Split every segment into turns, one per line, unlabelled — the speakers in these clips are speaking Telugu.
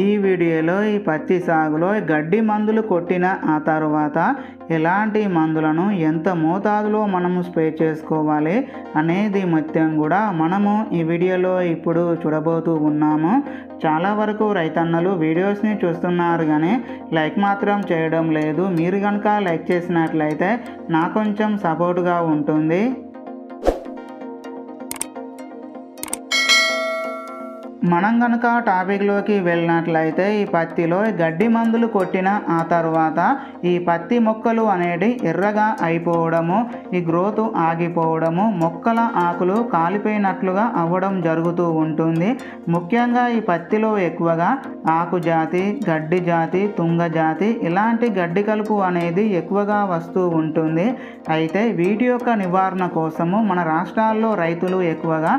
ఈ వీడియోలో ఈ పత్తి సాగులో గడ్డి మందులు కొట్టిన ఆ తర్వాత ఎలాంటి మందులను ఎంత మోతాదులో మనము స్ప్రే చేసుకోవాలి అనేది మొత్తం కూడా మనము ఈ వీడియోలో ఇప్పుడు చూడబోతూ ఉన్నాము. చాలా వరకు రైతన్నలు వీడియోస్ని చూస్తున్నారు కానీ లైక్ మాత్రం చేయడం లేదు. మీరు కనుక లైక్ చేసినట్లయితే నాకు కొంచెం సపోర్ట్గా ఉంటుంది. మనం కనుక టాపిక్లోకి వెళ్ళినట్లయితే ఈ పత్తిలో గడ్డి మందులు కొట్టిన ఆ తర్వాత ఈ పత్తి మొక్కలు అనేటి ఎర్రగా అయిపోవడము ఈ గ్రోత్ ఆగిపోవడము మొక్కల ఆకులు కాలిపోయినట్లుగా అవ్వడం జరుగుతూ ఉంటుంది. ముఖ్యంగా ఈ పత్తిలో ఎక్కువగా ఆకు జాతి గడ్డి జాతి తుంగ జాతి ఇలాంటి గడ్డి కలుపు అనేది ఎక్కువగా వస్తూ ఉంటుంది. అయితే వీటి యొక్క నివారణ కోసము మన రాష్ట్రాల్లో రైతులు ఎక్కువగా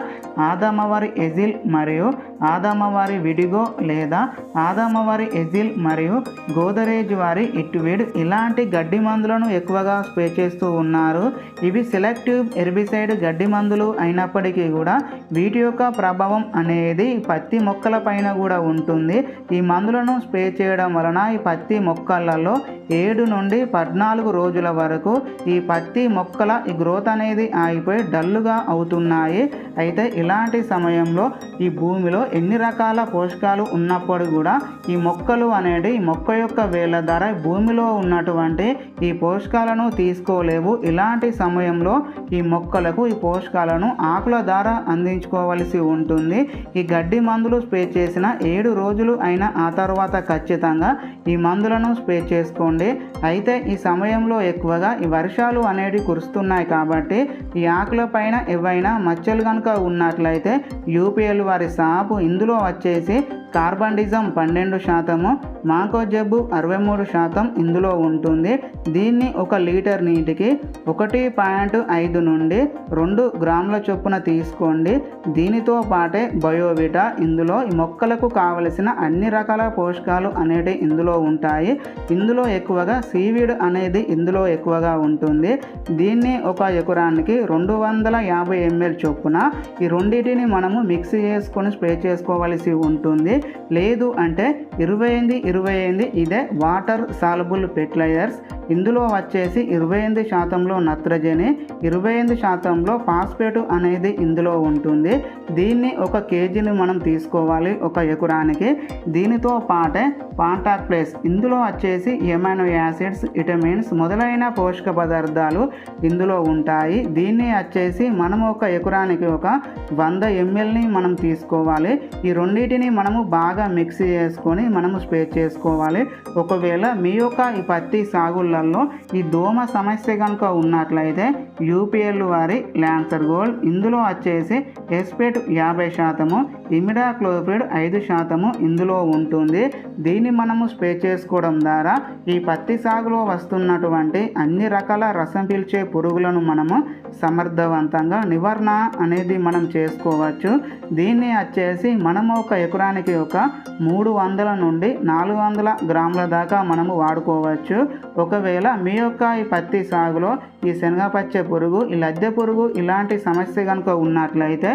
ఆదమవరి ఎజిల్ మరియు ఆదామవారి విడిగో లేదా ఆదామవారి ఎజిల్ మరియు గోదరేజ్ వారి ఇటువిడ్ ఇలాంటి గడ్డి మందులను ఎక్కువగా స్ప్రే చేస్తూ ఉన్నారు. ఇవి సెలెక్టివ్ ఎర్బిసైడ్ గడ్డి మందులు అయినప్పటికీ కూడా వీటి యొక్క ప్రభావం అనేది పత్తి మొక్కల పైన కూడా ఉంటుంది. ఈ మందులను స్ప్రే చేయడం వలన ఈ పత్తి మొక్కలలో ఏడు నుండి పద్నాలుగు రోజుల వరకు ఈ పత్తి మొక్కల ఈ గ్రోత్ అనేది ఆగిపోయి డల్లుగా అవుతున్నాయి. అయితే ఇలాంటి సమయంలో ఈ భూమిలో ఎన్ని రకాల పోషకాలు ఉన్నప్పుడు కూడా ఈ మొక్కలు అనేది ఈ మొక్క యొక్క వేళ్ళ ధర భూమిలో ఉన్నటువంటి ఈ పోషకాలను తీసుకోలేవు. ఇలాంటి సమయంలో ఈ మొక్కలకు ఈ పోషకాలను ఆకుల ద్వారా అందించుకోవలసి ఉంటుంది. ఈ గడ్డి మందులు స్ప్రే చేసిన ఏడు రోజులు అయిన ఆ తర్వాత ఖచ్చితంగా ఈ మందులను స్ప్రే చేసుకోండి. అయితే ఈ సమయంలో ఎక్కువగా ఈ వర్షాలు అనేవి కురుస్తున్నాయి కాబట్టి ఈ ఆకుల పైన ఏవైనా మచ్చలు కనుక ఉన్నట్లయితే యూపీఎల్ వారి సాపు ఇందులో వచ్చేసి కార్బండిజం పన్నెండు శాతము మాకో జబ్బు అరవై మూడు శాతం ఇందులో ఉంటుంది. దీన్ని ఒక లీటర్ నీటికి ఒకటి పాయింట్ ఐదు నుండి రెండు గ్రాముల చొప్పున తీసుకోండి. దీనితో పాటే బయోవిటా ఇందులో ఈ మొక్కలకు కావలసిన అన్ని రకాల పోషకాలు అనేటివి ఇందులో ఉంటాయి. ఇందులో ఎక్కువగా సీవీడ్ అనేది ఇందులో ఎక్కువగా ఉంటుంది. దీన్ని ఒక ఎకరానికి రెండు వందల యాభై ఎంఎల్ చొప్పున ఈ రెండింటిని మనము మిక్స్ చేసుకొని స్ప్రే చేసుకోవలసి ఉంటుంది. లేదు అంటే ఇరవై ఎనిమిది ఇరవై ఎనిమిది ఇదే వాటర్ సాలబుల్ ఫెర్టిలైజర్స్. ఇందులో వచ్చేసి ఇరవై ఎనిమిది శాతంలో నత్రజని ఇరవై ఎనిమిది శాతంలో ఫాస్ఫేట్ అనేది ఇందులో ఉంటుంది. దీన్ని ఒక కేజీని మనం తీసుకోవాలి ఒక ఎకరానికి. దీనితో పాటే పాంటాక్ ప్లేస్. ఇందులో వచ్చేసి ఎమైనో యాసిడ్స్ విటమిన్స్ మొదలైన పోషక పదార్థాలు ఇందులో ఉంటాయి. దీన్ని వచ్చేసి మనం ఒక ఎకరానికి ఒక వంద ఎంఎల్ని మనం తీసుకోవాలి. ఈ రెండింటిని మనము బాగా మిక్స్ చేసుకొని మనము స్ప్రే చేసుకోవాలి. ఒకవేళ మీ యొక్క ఈ పత్తి సాగులలో ఈ దోమ సమస్య కనుక ఉన్నట్లయితే యూపీఎల్ వారి ల్యాన్సర్ గోల్డ్ ఇందులో వచ్చేసి ఎస్పేట్ యాభై శాతము ఇమిడా క్లోఫిడ్ ఐదు శాతము ఇందులో ఉంటుంది. దీన్ని మనము స్ప్రే చేసుకోవడం ద్వారా ఈ పత్తి సాగులో వస్తున్నటువంటి అన్ని రకాల రసం పీల్చే పురుగులను మనము సమర్థవంతంగా నివారణ అనేది మనం చేసుకోవచ్చు. దీన్ని వచ్చేసి మనము ఒక ఎకరానికి ఒక మూడు వందల నుండి నాలుగు వందల గ్రాముల దాకా మనము వాడుకోవచ్చు. ఒకవేళ మీ యొక్క ఈ పత్తి సాగులో ఈ శనగపచ్చ పురుగు ఈ లద్దె పురుగు ఇలాంటి సమస్య కనుక ఉన్నట్లయితే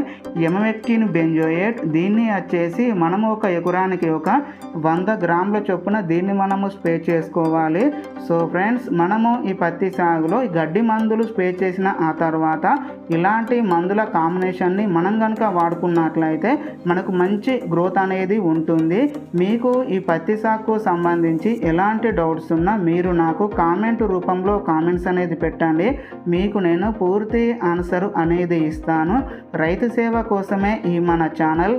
ఎమమెక్టిన్ బెంజోయేట్ దీన్ని వచ్చేసి మనము ఒక ఎకరానికి ఒక వంద గ్రాముల చొప్పున దీన్ని మనము స్ప్రే చేసుకోవాలి. సో ఫ్రెండ్స్ మనము ఈ పత్తి సాగులో ఈ గడ్డి మందులు స్ప్రే చేసిన ఆ తర్వాత ఇలాంటి మందుల కాంబినేషన్ని మనం కనుక వాడుకున్నట్లయితే మనకు మంచి గ్రోత్ అనేది అనేది ఉంటుంది. మీకు ఈ పత్తి సాగుకు సంబంధించి ఎలాంటి డౌట్స్ ఉన్నా మీరు నాకు కామెంట్ రూపంలో కామెంట్స్ అనేది పెట్టండి. మీకు నేను పూర్తి ఆన్సర్ అనేది ఇస్తాను. రైతు సేవ కోసమే ఈ మన ఛానల్.